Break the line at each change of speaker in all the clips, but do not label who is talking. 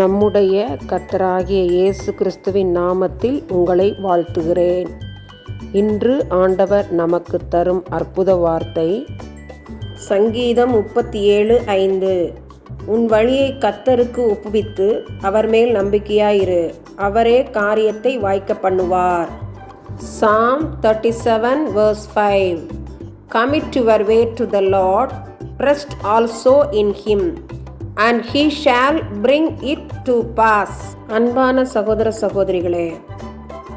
நம்முடைய கர்த்தராகிய இயேசு கிறிஸ்துவின் நாமத்தில் உங்களை வாழ்த்துகிறேன். இன்று ஆண்டவர் நமக்கு தரும் அற்புத வார்த்தை சங்கீதம் முப்பத்தி ஏழு ஐந்து. உன் வழியை கத்தருக்கு ஒப்புவித்து அவர் மேல் நம்பிக்கையாயிரு அவரே காரியத்தை வாய்க்க பண்ணுவார். Psalm thirty seven verse five commit your way to the Lord trust also in him and he shall bring it to pass அன்பான சகோதர சகோதரிகளே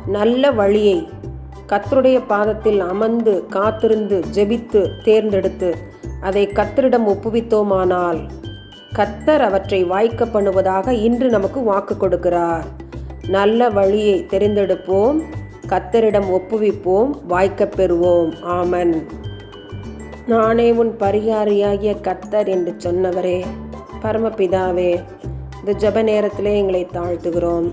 நல்ல வழியை கத்தருடைய பாதத்தில் அமர்ந்து காத்திருந்து ஜெபித்து தேர்ந்தெடுத்து அதை கத்தரிடம் ஒப்புவித்தோமானால் கத்தர் அவற்றை வாய்க்க பண்ணுவதாக இன்று நமக்கு வாக்கு கொடுக்கிறார். நல்ல வழியை தெரிந்தெடுப்போம் கத்தரிடம் ஒப்புவிப்போம் வாய்க்க பெறுவோம். ஆமன். நானே உன் பரிகாரியாகிய கத்தர் என்று சொன்னவரே பரமபிதாவே இந்த ஜப நேரத்திலே எங்களை தாழ்த்துகிறோம்.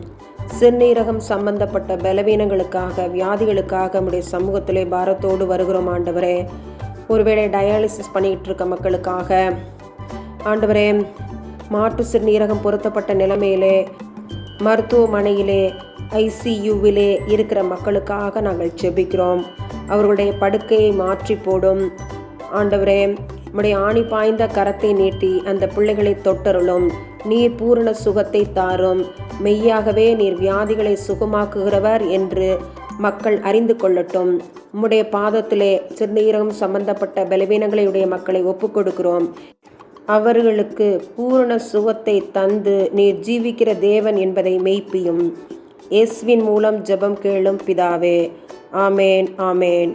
சிறுநீரகம் சம்பந்தப்பட்ட பலவீனங்களுக்காக வியாதிகளுக்காக நம்முடைய சமூகத்திலே பாரத்தோடு வருகிறோம் ஆண்டவரே. ஒருவேளை டயாலிசிஸ் பண்ணிக்கிட்டு இருக்க மக்களுக்காக ஆண்டவரே மாட்டு சிறுநீரகம் பொருத்தப்பட்ட நிலைமையிலே மருத்துவமனையிலே ஐசியூவிலே இருக்கிற மக்களுக்காக நாங்கள் செபிக்கிறோம் அவர்களுடைய படுக்கையை மாற்றி போடும் ஆண்டவரே உம்முடைய ஆணி பாய்ந்த கரத்தை நீட்டி அந்த பிள்ளைகளை தொட்டருளும். நீர் பூரண சுகத்தை தாரும். மெய்யாகவே நீர் வியாதிகளை சுகமாக்குகிறவர் என்று மக்கள் அறிந்து கொள்ளட்டும். உம்முடைய பாதத்திலே சிறுநீரகம் சம்பந்தப்பட்ட பலவீனங்களையுடைய மக்களை ஒப்புக் கொடுக்கிறோம் அவர்களுக்கு பூரண சுகத்தை தந்து நீர் ஜீவிக்கிற தேவன் என்பதை மெய்ப்பியும். இயேசுவின் மூலம் ஜெபம் கேளும் பிதாவே. ஆமேன் ஆமேன்.